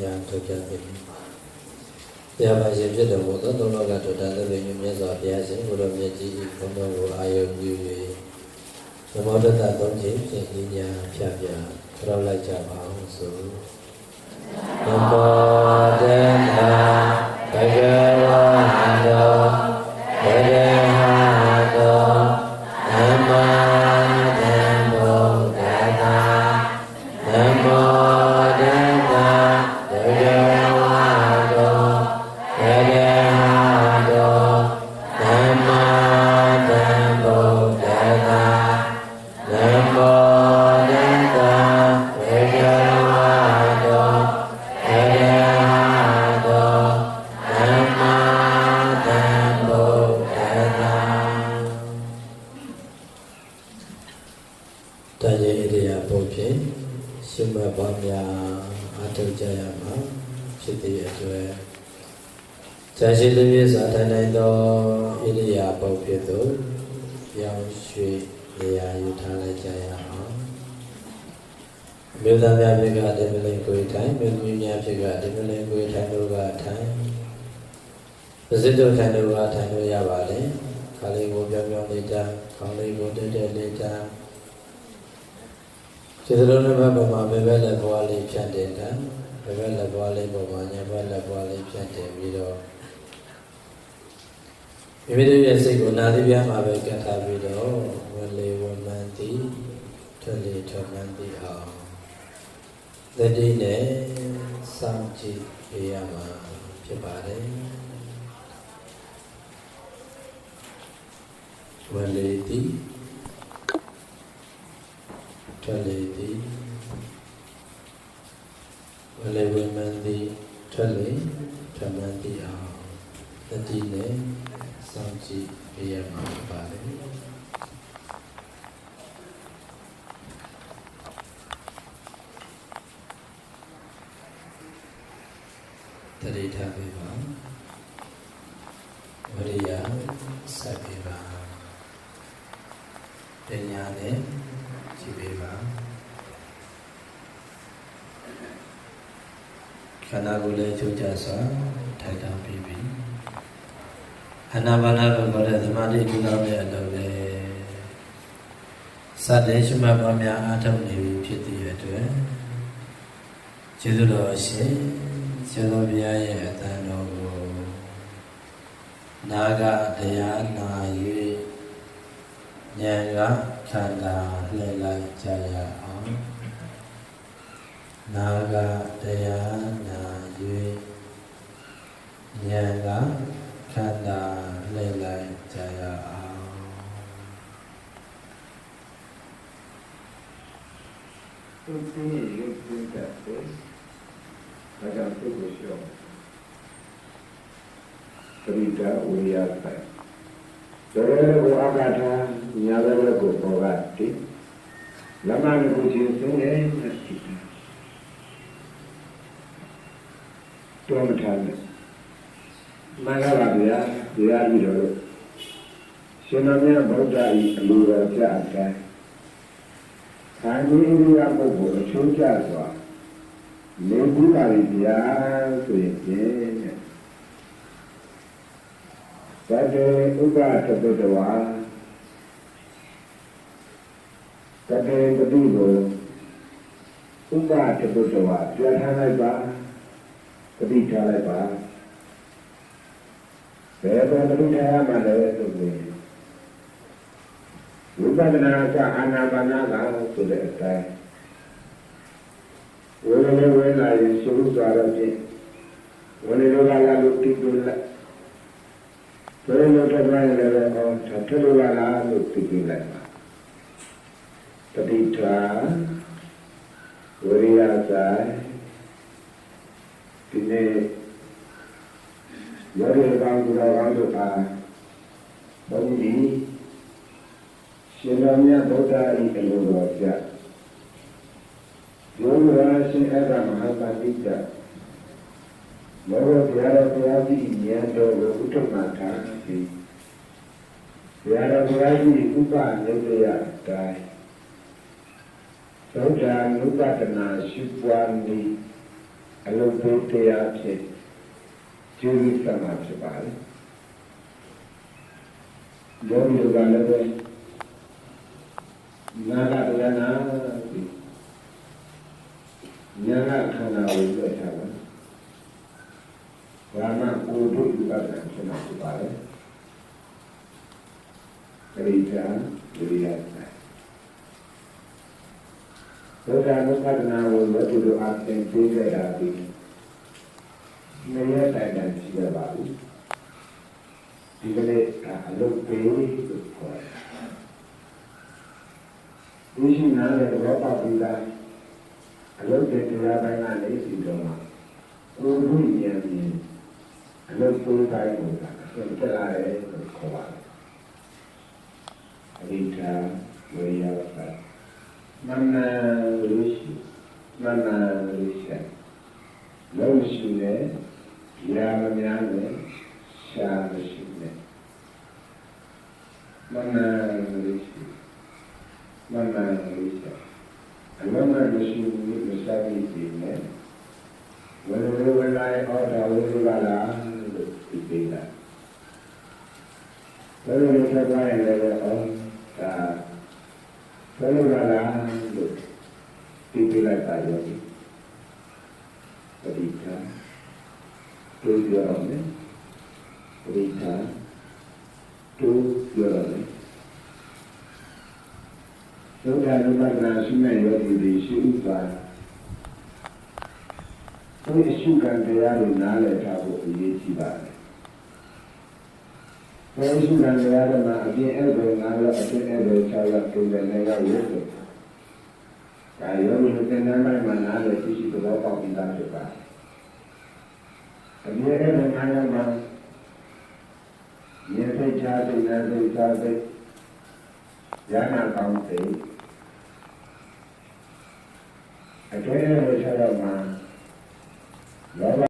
တရားထုတ်ကြပြီတရားပါရှင်ဖြစ်တော်မူသောသုံးလောကတုတ္တသဗ္ဗညမြတ်စွာဘုရားရှင်ဘုရားမြတ်ကြီးဘုန်းတော်ကိုအာယုံပြု၍သမောတတသုံးခြင်းဖြင့်ဉာဏ်ဖြတ်ပြထောက်လိုက်ကြပါအောင်ဆိုနမောတတဘဂဝါတောဘဂဝါတောနမောတမော ရှုမှတ်ပါများအထောက်ကြရမှာဖြစ်တဲ့အတွက်ဇာရှိသူပြစာထိုင်နိုင်သောဣရိယာပုတ်ဖြစ်သို့ပြောင်းရွှေ့နေရာယူထားလိုက်ကြရအောင်မြို့သားများဖြစ်ကဒီမလင်ကိုယ်ထိုင်မြို့သမီးများဖြစ်ကဒီမလင်ကိုယ်ထိုင်တို့ကထိုင်ပစိတ္တထိုင်တို့ကထိုင်လို့ရပါလေခါလေးကိုပြောင်းပြောင်းလေးတာခေါင်းလေးကိုတက်တက်လေးတာ ခြေစလုံးတစ်ဖက်ပေါ်မှာဘယ်ဘက်လက်ဘွားလေးဖြတ်တင်တာဘယ်ဘက်လက်ဘွားလေးပေါ်မှာညဘက်လက်ဘွားလေးဖြတ်တင်ပြီးတော့မိမိတို့ရဲ့စိတ်ကိုနာသီးပြားမှာပဲကတ်ထားပြီးတော့ဝလေဝမန်တိထွက်လေထွက်မှန်တိအောင်တတိနဲ့စောင့်ကြည့်ပေးရမှာဖြစ်ပါတယ်ဝလေတိ ထွက်လေသည်ဝလေဝိမန်သည်ထွက်လေထွက်မှန်သည်အောင်တတိနဲ့စောင့်ကြည့်ပြရမှာဖြစ်ပါလေတတိထားပေးပါဝရိယဆက်ပေးပါပညာနဲ့ ကြည့်ပေးပါခန္ဓာကိုယ်လည်းကြိုးကြစွာထိုင်တောင်းပြီးပြီအနာဘာနာကိုခေါ်တဲ့သမာဓိကုသမဲ့အလုပ်လေစတဲ့ရှိမှတ်ပါများအားထုတ်နေပြီဖြစ်တဲ့အတွက်ကျေးဇူးတော်ရှင်ကျေးဇူးဘုရားရဲ့အတန်တော်ကိုနာဂတရားနာ၍ ဉာဏ်ကခန္ဓာလှည့်လိုက်ကြရအောင်နာဂတရားနာ၍ဉာဏ်ကခန္ဓာလှည့်လိုက်ကြရအောင်သူသိရင်ရုပ်သိတတ်တယ်။ဒါကြောင့်သူ့ကိုရှောက်ပရိဒါဝိယတိုင်။ဒါလည်းကိုအာဂထာ ညာလည်းကိုဘောဂတိ။လမနကိုချင်းစင်းရဲ့မသိတာ။တော်မထားနဲ့။မင်္ဂလာဗျာ။ဗျာပြီးတော့ရှင်တော်မြတ်ဗုဒ္ဓ၏အလိုတော်ကြအတိုင်းခန္ဒီဣရိယာပုဂ္ဂိုလ်အချိုးကျစွာနေဘူးပါလိဗျာဆိုရင်ဖြင့်သတ္တေဥပသတ္တဝါ သတ္တေပတိကိုဥပသတ္တဝါပြဋ္ဌာန်းလိုက်ပါပတိထားလိုက်ပါဘယ်ဘယ်ပတိထားရမှာလဲဆိုရင်ဝိပဿနာကအာနာပါနာကဆိုတဲ့အတိုင်းဝေဒနာဝေဒနာရေရှုသွားတော့ဖြင့်ဝေဒနာကလာလို့တိတူလိုက်ဘယ်လိုထပ်လိုက်လဲလဲအော်ထပ်လို့လာလားလို့တိတူလိုက်ပါ တတိထာဝရိယဆိုင်ဒီနေ့ရရကောင်းကြတော်ကောင်းတို့အားဘုန်းကြီးရှင်တော်မြတ်ဗုဒ္ဓ၏အလိုတော်ကြဘုရားရှင်အရမဟာပါတိတမောရဘုရားဘုရားကြီးဉာဏ်တော်ကိုဥထုမှထားပြီးဘုရားဘုရားကြီးဥပနိဒေယတိုင်း သုဒ္ဓ ानु ပဒနာရှိပွားနေအလုတ်သိတရားဖြင့်ကျေးဇူးဆက်မှာဖြစ်ပါလေဘောဓိကလည်းပဲနာဂတရားနာပြီးညာကခန္ဓာကိုတွေ့ထားပါဘာမှကိုယ်တို့ဥပဒနာဖြစ်မှာဖြစ်ပါလေပရိစ္ဆာဝိရိ ယဒုက္ခဒုက္ခနာကိုဝတ္ထုတို့အပြင်ပြေးခဲ့တာဒီနေရတိုင်တိုင်ရှိရပါဘူးဒီကနေ့ကအလုပ်ပေးလို့ခေါ်တယ်ဒီရှိနာတဲ့ဘောပပိလာအလုပ်တဲ့တရားပိုင်းကနေပြီးတော့မှကိုယ်တို့ဉာဏ်ဖြင့်အလုပ်ပေးတိုင်းကိုအဆင်ပြေလာတယ်လို့ခေါ်ပါတယ်အရိဋ္ဌဝေယသမနရုရှိမနရုရှိလုံးရှိတ ယ်ရာမများနဲ့ရှာမရှိနဲ့မနရုရှိမနရုရှိအလုံးမရှိဘူးမစားပြီးပြီနဲ့ဝေဝေဝလာအော်တာဝေဝလာလို့ဒီပေးတာဘယ်လိုလဲဆက်သွားရင်လည်းအော်ဒါ ဘယ်လိုလာလားလို့ဒီပြလိုက်ပါရောဒီပရိသတ်တို့ပြောရမယ်ပရိသတ်တို့ပြောရမယ်ဒုက္ခဒုက္ခနာရှိမဲ့ယောဂီတွေရှိဥပါသူအရှုခံတရားကိုနားလည်ထားဖို့အရေးကြီးပါတယ် ဘယ်ရှိခံတရားတွေမှာအပြင်အဲ့ဘယ်ငါရောအပြင်အဲ့ဘယ်၆ရောက်ပုံစံနဲ့ရောက်ရုပ်တယ်။ဒါရောဒီတင်တဲ့မိုက်မှာနားလေရှိရှိသဘောပေါက်ပြီးသားဖြစ်ပါတယ်။အပြင်အဲ့ဘယ်ငါရောက်မှာမြေသိချာသိနေသိချာသိရဟနာကောင်းသိအကျဉ်းရဲ့၆ရောက်မှာလောဘ